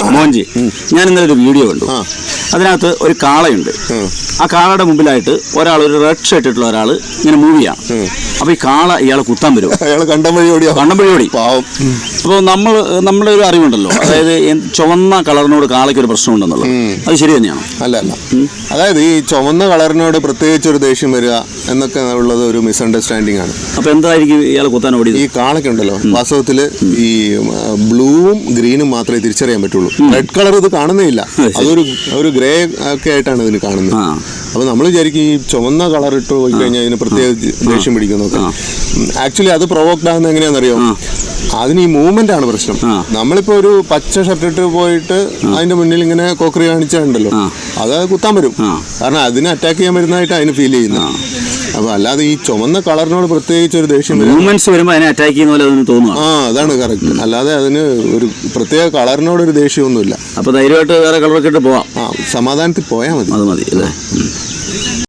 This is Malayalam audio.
മോൻജി ഞാൻ ഇന്നലെ ഒരു വീഡിയോ കണ്ടു. അതിനകത്ത് ഒരു കാളയുണ്ട്. ആ. കാളയുടെ മുമ്പിലായിട്ട് ഒരാൾ ഒരു റെഡ് ഷർട്ട് ഇട്ടുള്ള ഒരാൾ ഇങ്ങനെ മൂവിയാണ് അപ്പൊ ഈ കാള ഇയാളെ കുത്താൻ വരും കണ്ടം വഴി പാവം. അപ്പോൾ നമ്മൾ നമ്മുടെ ഒരു അറിവുണ്ടല്ലോ. അതായത് ചുവന്ന കളറിനോട് കാളയ്ക്ക് ഒരു പ്രശ്നം ഉണ്ടെന്നുള്ളത്. അത് ശരി തന്നെയാണ്? അല്ല അല്ല. അതായത് ഈ ചുവന്ന കളറിനോട് പ്രത്യേകിച്ച് ഒരു ദേഷ്യം വരിക എന്നൊക്കെ ഉള്ളത് ഒരു മിസ്അണ്ടർസ്റ്റാൻഡിംഗ് ആണ്. അപ്പൊ എന്തായിരിക്കും ഇയാളെ കുത്താൻ ഓടിയത്? ഈ കാളയ്ക്കുണ്ടല്ലോ വാസ്തവത്തിൽ ഈ ബ്ലൂവും ഗ്രീനും മാത്രമേ തിരിച്ചറിയാൻ പറ്റുള്ളൂ. റെഡ് കളർ ഇത് കാണുന്നേ ഇല്ല അതൊരു ഒരു ഗ്രേ ഒക്കെ ആയിട്ടാണ് ഇതിന് കാണുന്നത്. അപ്പോൾ അപ്പൊ നമ്മൾ വിചാരിക്കും ഈ ചുവന്ന കളർ ഇട്ട് പോയി കഴിഞ്ഞാൽ ഇതിന് പ്രത്യേക ദേഷ്യം പിടിക്കുന്നൊക്കെ. ആക്ച്വലി അത് പ്രൊവോക്ഡ് ആകുന്ന എങ്ങനെയാണെന്നറിയോ? അതിന് ഈ മൂവ്മെന്റ് ആണ് പ്രശ്നം. നമ്മളിപ്പോ ഒരു പച്ച ഷർട്ട് ഇട്ട് പോയിട്ട് അതിന്റെ മുന്നിൽ ഇങ്ങനെ കോക്കറി കാണിച്ചുണ്ടല്ലോ അത് കുത്താൻ വരും. കാരണം അതിനെ അറ്റാക്ക് ചെയ്യാൻ വരുന്നതായിട്ട് അതിന് ഫീൽ ചെയ്യുന്നു അപ്പൊ അല്ലാതെ ഈ ചുമന്ന കളറിനോട് പ്രത്യേകിച്ച് ഒരു ദേഷ്യം മൂവ്മെന്റ്സ് വരുമ്പോൾ അതിനെ അറ്റാക്ക് ചെയ്യുന്ന പോലെ അതിന് തോന്നുന്നു ആ അതാണ് കറക്റ്റ് അല്ലാതെ അതിന് ഒരു പ്രത്യേക കളറിനോട് ഒരു ദേഷ്യമൊന്നുമില്ല. അപ്പൊ ധൈര്യമായിട്ട് വേറെ കളറൊക്കെ ഇട്ട് പോവാം. ആ സമാധാനത്തിൽ പോയാൽ മതി. അത് മതി അല്ലേ.